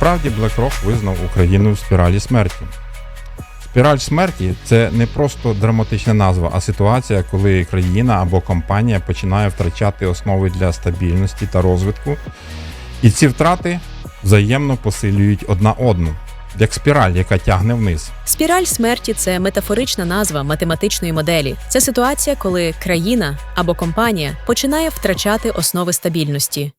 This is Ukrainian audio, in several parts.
Насправді BlackRock визнав Україну в спіралі смерті. Спіраль смерті це не просто драматична назва, а ситуація, коли країна або компанія починає втрачати основи для стабільності та розвитку, і ці втрати взаємно посилюють одна одну, як спіраль, яка тягне вниз. Спіраль смерті це метафорична назва математичної моделі. Це ситуація, коли країна або компанія починає втрачати основи стабільності.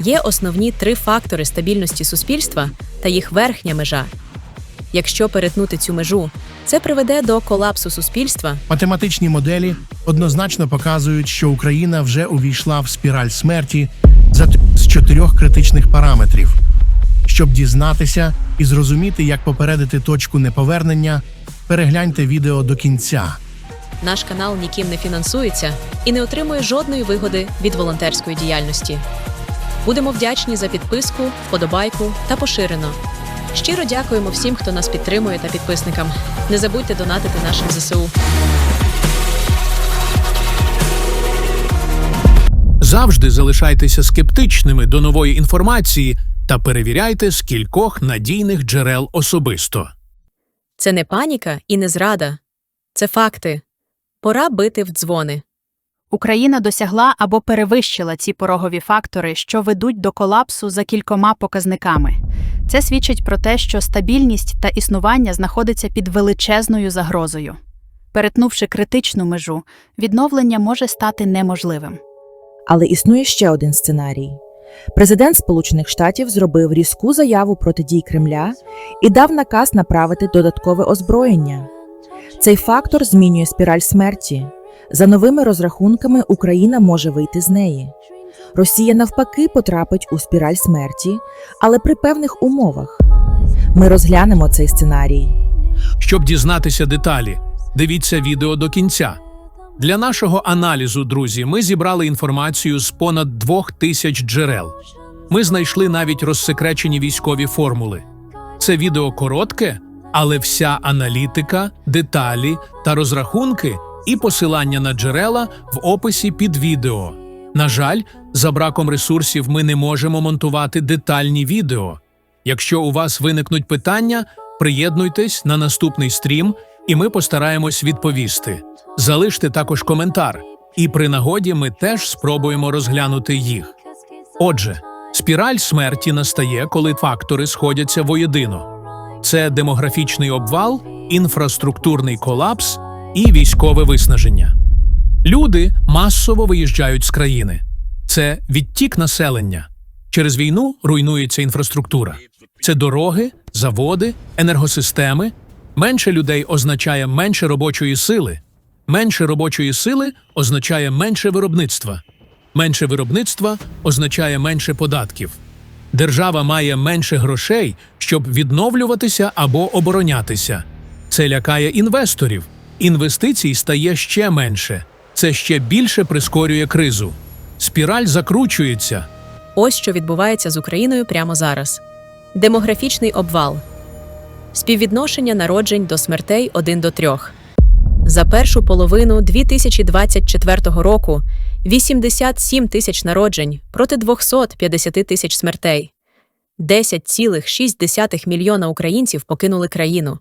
Є основні три фактори стабільності суспільства та їх верхня межа. Якщо перетнути цю межу, це приведе до колапсу суспільства Математичні моделі однозначно показують, що Україна вже увійшла в спіраль смерті за з чотирьох критичних параметрів. Щоб дізнатися і зрозуміти, як попередити точку неповернення, перегляньте відео до кінця. Наш канал ніким не фінансується і не отримує жодної вигоди від волонтерської діяльності. Будемо вдячні за підписку, вподобайку та поширено. Щиро дякуємо всім, хто нас підтримує та підписникам. Не забудьте донатити нашим ЗСУ. Завжди залишайтеся скептичними до нової інформації та перевіряйте з кількох надійних джерел особисто. Це не паніка і не зрада. Це факти. Пора бити в дзвони. Україна досягла або перевищила ці порогові фактори, що ведуть до колапсу за кількома показниками. Це свідчить про те, що стабільність та існування знаходиться під величезною загрозою. Перетнувши критичну межу, відновлення може стати неможливим. Але існує ще один сценарій. Президент Сполучених Штатів зробив різку заяву проти дій Кремля і дав наказ направити додаткове озброєння. Цей фактор змінює спіраль смерті. За новими розрахунками, Україна може вийти з неї. Росія навпаки потрапить у спіраль смерті, але при певних умовах. Ми розглянемо цей сценарій. Щоб дізнатися деталі, дивіться відео до кінця. Для нашого аналізу, друзі, ми зібрали інформацію з понад двох тисяч джерел. Ми знайшли навіть розсекречені військові формули. Це відео коротке, але вся аналітика, деталі та розрахунки і посилання на джерела в описі під відео. На жаль, за браком ресурсів ми не можемо монтувати детальні відео. Якщо у вас виникнуть питання, приєднуйтесь на наступний стрім, і ми постараємось відповісти. Залиште також коментар, і при нагоді ми теж спробуємо розглянути їх. Отже, спіраль смерті настає, коли фактори сходяться воєдино. Це демографічний обвал, інфраструктурний колапс і військове виснаження. Люди масово виїжджають з країни. Це відтік населення. Через війну руйнується інфраструктура. Це дороги, заводи, енергосистеми. Менше людей означає менше робочої сили. Менше робочої сили означає менше виробництва. Менше виробництва означає менше податків. Держава має менше грошей, щоб відновлюватися або оборонятися. Це лякає інвесторів. Інвестицій стає ще менше. Це ще більше прискорює кризу. Спіраль закручується. Ось що відбувається з Україною прямо зараз: демографічний обвал, співвідношення народжень до смертей 1 до 3. За першу половину 2024 року 87 тисяч народжень проти 250 тисяч смертей. 10,6 мільйона українців покинули країну.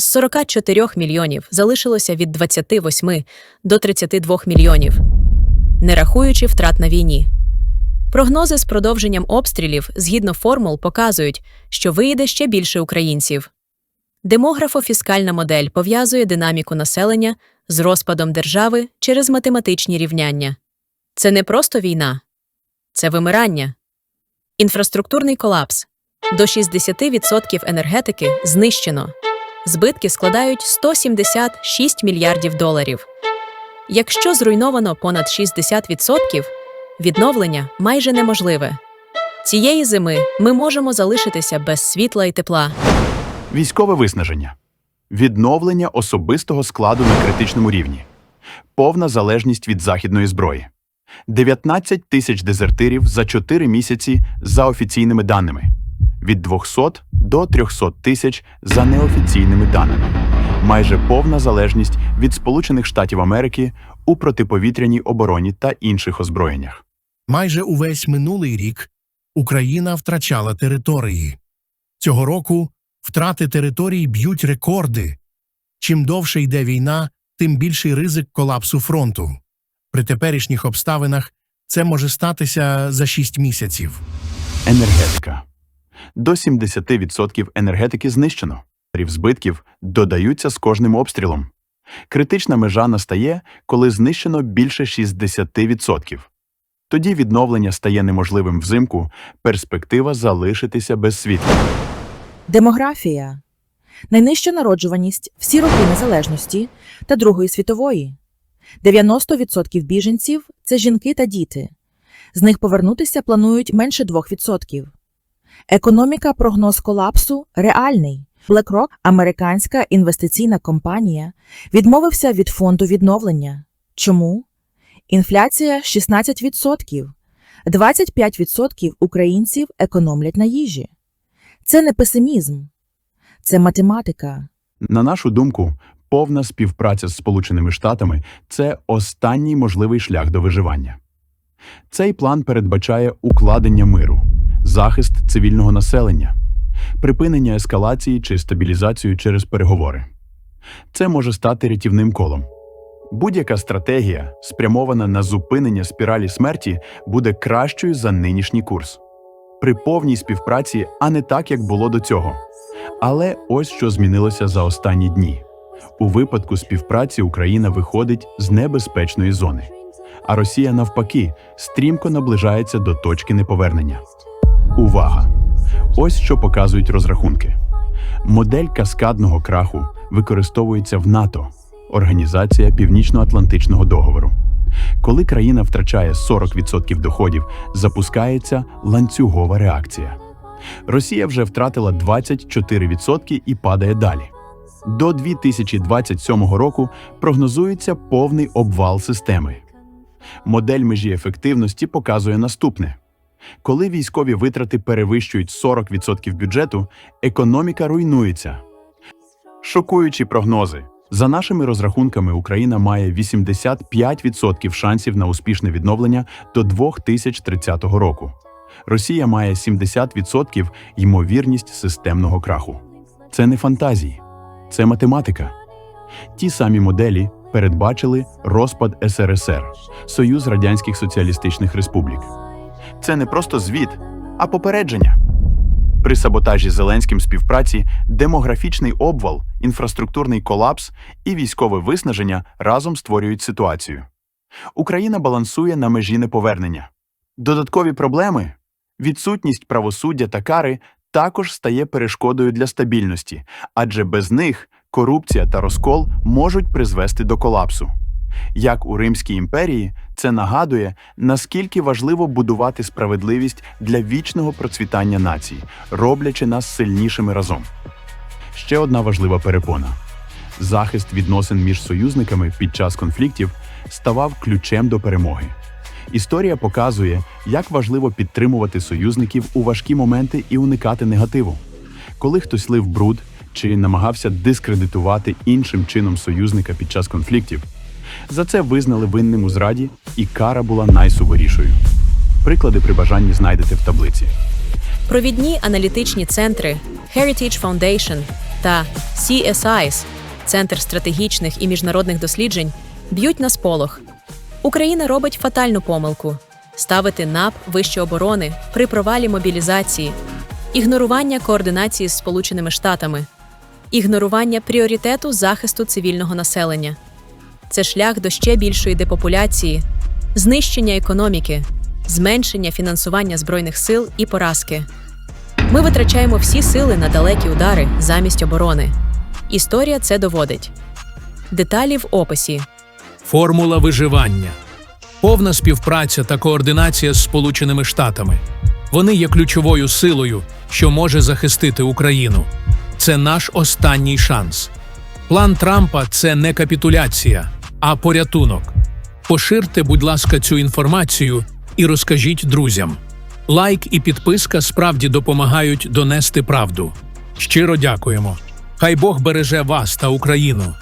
З 44 мільйонів залишилося від 28 до 32 мільйонів, не рахуючи втрат на війні. Прогнози з продовженням обстрілів згідно формул показують, що виїде ще більше українців. Демографо-фіскальна модель пов'язує динаміку населення з розпадом держави через математичні рівняння. Це не просто війна, це вимирання. Інфраструктурний колапс. До 60% енергетики знищено. Збитки складають 176 мільярдів доларів. Якщо зруйновано понад 60%, відновлення майже неможливе. Цієї зими ми можемо залишитися без світла і тепла. Військове виснаження, відновлення особистого складу на критичному рівні, повна залежність від західної зброї, 19 тисяч дезертирів за 4 місяці за офіційними даними, від 200 до 300 тисяч за неофіційними даними, майже повна залежність від Сполучених Штатів Америки у протиповітряній обороні та інших озброєннях. Майже увесь минулий рік Україна втрачала території. Цього року втрати територій б'ють рекорди. Чим довше йде війна, тим більший ризик колапсу фронту. При теперішніх обставинах це може статися за 6 місяців. Енергетика. До 70% енергетики знищено. Рів збитків додаються з кожним обстрілом. Критична межа настає, коли знищено більше 60%. Тоді відновлення стає неможливим взимку, перспектива залишитися без світла. Демографія найнижча народжуваність всі роки незалежності та Другої світової. 90% біженців це жінки та діти. З них повернутися планують менше 2%. Економіка прогноз колапсу реальний. BlackRock, американська інвестиційна компанія, відмовився від фонду відновлення. Чому? Інфляція 16%. 25% українців економлять на їжі. Це не песимізм, це математика. На нашу думку, повна співпраця з Сполученими Штатами це останній можливий шлях до виживання. Цей план передбачає укладення миру, захист цивільного населення, припинення ескалації чи стабілізацію через переговори. Це може стати рятівним колом. Будь-яка стратегія, спрямована на зупинення спіралі смерті, буде кращою за нинішній курс. При повній співпраці, а не так, як було до цього. Але ось що змінилося за останні дні. У випадку співпраці Україна виходить з небезпечної зони, а Росія, навпаки, стрімко наближається до точки неповернення. Увага! Ось що показують розрахунки. Модель каскадного краху використовується в НАТО, Організація Північно-Атлантичного договору. Коли країна втрачає 40% доходів, запускається ланцюгова реакція. Росія вже втратила 24% і падає далі. До 2027 року прогнозується повний обвал системи. Модель межі ефективності показує наступне: коли військові витрати перевищують 40% бюджету, економіка руйнується. Шокуючі прогнози. За нашими розрахунками, Україна має 85% шансів на успішне відновлення до 2030 року. Росія має 70% ймовірність системного краху. Це не фантазії, це математика. Ті самі моделі передбачили розпад СРСР Союз Радянських Соціалістичних Республік. Це не просто звіт, а попередження. При саботажі Зеленським співпраці демографічний обвал, інфраструктурний колапс і військове виснаження разом створюють ситуацію. Україна балансує на межі неповернення. Додаткові проблеми відсутність правосуддя та кари також стає перешкодою для стабільності, адже без них корупція та розкол можуть призвести до колапсу. Як у Римській імперії, це нагадує, наскільки важливо будувати справедливість для вічного процвітання нації, роблячи нас сильнішими разом. Ще одна важлива перепона: захист відносин між союзниками під час конфліктів ставав ключем до перемоги. Історія показує, як важливо підтримувати союзників у важкі моменти і уникати негативу. Коли хтось лив бруд чи намагався дискредитувати іншим чином союзника під час конфліктів, за це визнали винним у зраді, і кара була найсуворішою. Приклади при бажанні знайдете в таблиці. Провідні аналітичні центри Heritage Foundation та CSIS – Центр стратегічних і міжнародних досліджень б'ють на сполох. Україна робить фатальну помилку ставити НАП вище оборони при провалі мобілізації, ігнорування координації з Сполученими Штатами, ігнорування пріоритету захисту цивільного населення. Це шлях до ще більшої депопуляції, знищення економіки, зменшення фінансування збройних сил і поразки. Ми витрачаємо всі сили на далекі удари замість оборони. Історія це доводить. Деталі в описі. Формула виживання, повна співпраця та координація з Сполученими Штатами. Вони є ключовою силою, що може захистити Україну. Це наш останній шанс. План Трампа це не капітуляція, а порятунок. Поширте, будь ласка, цю інформацію і розкажіть друзям. Лайк і підписка справді допомагають донести правду. Щиро дякуємо. Хай Бог береже вас та Україну.